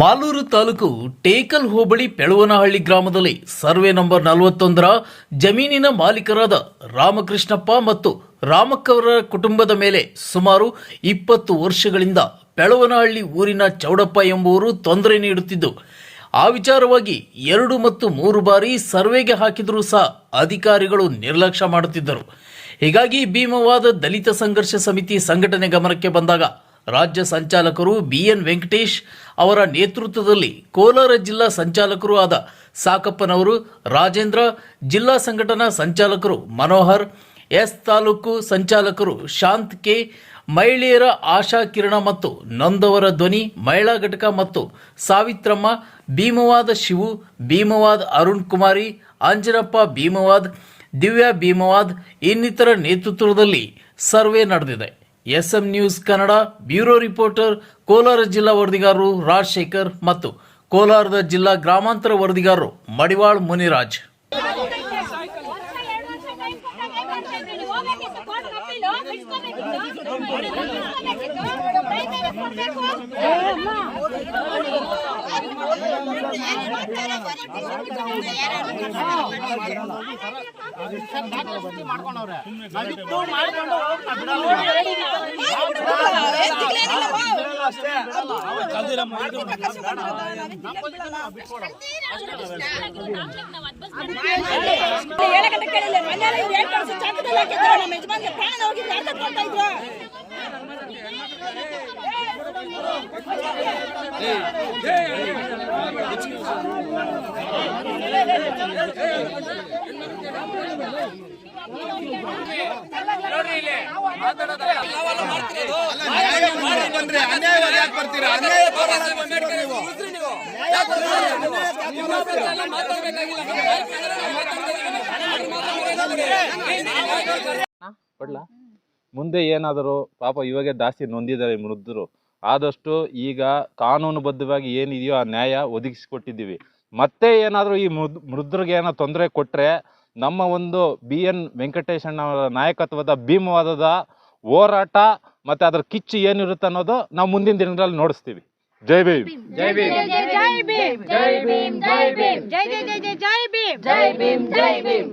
ಮಾಲೂರು ತಾಲೂಕು ಟೇಕಲ್ ಹೋಬಳಿ ಪೆಳುವನಹಳ್ಳಿ ಗ್ರಾಮದಲ್ಲಿ survey number ನಲವತ್ತೊಂದರ ಜಮೀನಿನ ಮಾಲೀಕರಾದ ರಾಮಕೃಷ್ಣಪ್ಪ ಮತ್ತು ರಾಮಕ್ಕವರ ಕುಟುಂಬದ ಮೇಲೆ ಸುಮಾರು ಇಪ್ಪತ್ತು ವರ್ಷಗಳಿಂದ ಪೆಳುವನಹಳ್ಳಿ ಊರಿನ ಚೌಡಪ್ಪ ಎಂಬುವರು ತೊಂದರೆ ನೀಡುತ್ತಿದ್ದು, ಆ ವಿಚಾರವಾಗಿ ಎರಡು ಮತ್ತು ಮೂರು ಬಾರಿ ಸರ್ವೆಗೆ ಹಾಕಿದರೂ ಸಹ ಅಧಿಕಾರಿಗಳು ನಿರ್ಲಕ್ಷ್ಯ ಮಾಡುತ್ತಿದ್ದರು. ಹೀಗಾಗಿ ಭೀಮವಾದ ದಲಿತ ಸಂಘರ್ಷ ಸಮಿತಿ ಸಂಘಟನೆ ಗಮನಕ್ಕೆ ಬಂದಾಗ ರಾಜ್ಯ ಸಂಚಾಲಕರು ಬಿಎನ್ ವೆಂಕಟೇಶ್ ಅವರ ನೇತೃತ್ವದಲ್ಲಿ ಕೋಲಾರ ಜಿಲ್ಲಾ ಸಂಚಾಲಕರು ಆದ ಸಾಕಪ್ಪನವರು, ರಾಜೇಂದ್ರ, ಜಿಲ್ಲಾ ಸಂಘಟನಾ ಸಂಚಾಲಕರು ಮನೋಹರ್, ಎಸ್ ತಾಲೂಕು ಸಂಚಾಲಕರು ಶಾಂತ್ ಕೆ, ಮಹಿಳೆಯರ ಆಶಾ ಕಿರಣ ಮತ್ತು ನಂದವರ ಧ್ವನಿ, ಮಹಿಳಾ ಘಟಕ ಮತ್ತು ಸಾವಿತ್ರಮ್ಮ, ಭೀಮವಾದ ಶಿವು, ಭೀಮವಾದ್ ಅರುಣ್ ಕುಮಾರಿ ಅಂಜನಪ್ಪ ಭೀಮವಾದ್, ದಿವ್ಯಾ ಭೀಮವಾದ್ ಇನ್ನಿತರ ನೇತೃತ್ವದಲ್ಲಿ ಸರ್ವೆ ನಡೆದಿದೆ. S M news Kannada bureau reporter, Kolar ಜಿಲ್ಲಾ ವರದಿಗಾರರು ರಾಜಶೇಖರ್ ಮತ್ತು ಕೋಲಾರದ ಜಿಲ್ಲಾ ಗ್ರಾಮಾಂತರ ವರದಿಗಾರರು ಮಡಿವಾಳ್ ಮುನಿರಾಜ್. ಹೇಳಕತ್ತ ಕೇಳಿಲ್ಲ ಮನೆಯಲ್ಲಿ ಏನ್ ಕಳ್ಸಿ ಚಾಕದಲ್ಲಿ ಹಾಕಿದ್ರು ನಮ್ಮ ಯಜಮಾನ್ಗೆ ಪ್ರಾಣ ಹೋಗಿದ್ದು ಯಾಕೆ ಕೊಡ್ತಾ ಇದ್ರು ಬಂದ್ರೆ ಅನ್ಯಾಯವಾಗಿ ಯಾಕೆ ಬರ್ತೀರಾ ಅನ್ಯಾಯ ಕೊಡ್ಲಾ ಮುಂದೆ ಏನಾದರೂ ಪಾಪ ಇವಾಗೆ ಜಾಸ್ತಿ ನೊಂದಿದ್ದಾರೆ ಮೃದ್ಧರು ಆದಷ್ಟು ಈಗ ಕಾನೂನುಬದ್ಧವಾಗಿ ಏನಿದೆಯೋ ಆ ನ್ಯಾಯ ಒದಗಿಸಿಕೊಟ್ಟಿದ್ದೀವಿ ಮತ್ತೆ ಏನಾದರೂ ಈ ಮೃದ್ ಮೃದ್ರಿಗೆ ಏನೋ ತೊಂದರೆ ಕೊಟ್ಟರೆ ನಮ್ಮ ಒಂದು ಬಿ ಎನ್ ವೆಂಕಟೇಶಣ್ಣ ಅವರ ನಾಯಕತ್ವದ ಭೀಮವಾದದ ಹೋರಾಟ ಮತ್ತು ಅದರ ಕಿಚ್ಚು ಏನಿರುತ್ತೆ ಅನ್ನೋದು ನಾವು ಮುಂದಿನ ದಿನಗಳಲ್ಲಿ ನೋಡಿಸ್ತೀವಿ ಜೈ ಭೀಮ್ ಜೈ ಭೀಮ್ ಜೈ ಭೀಮ್ ಜೈ ಭೀಮ್ ಜೈ ಭೀಮ್ ಜೈ ಭೀಮ್ ಜೈ ಭೀಮ್ ಜೈ ಭೀಮ್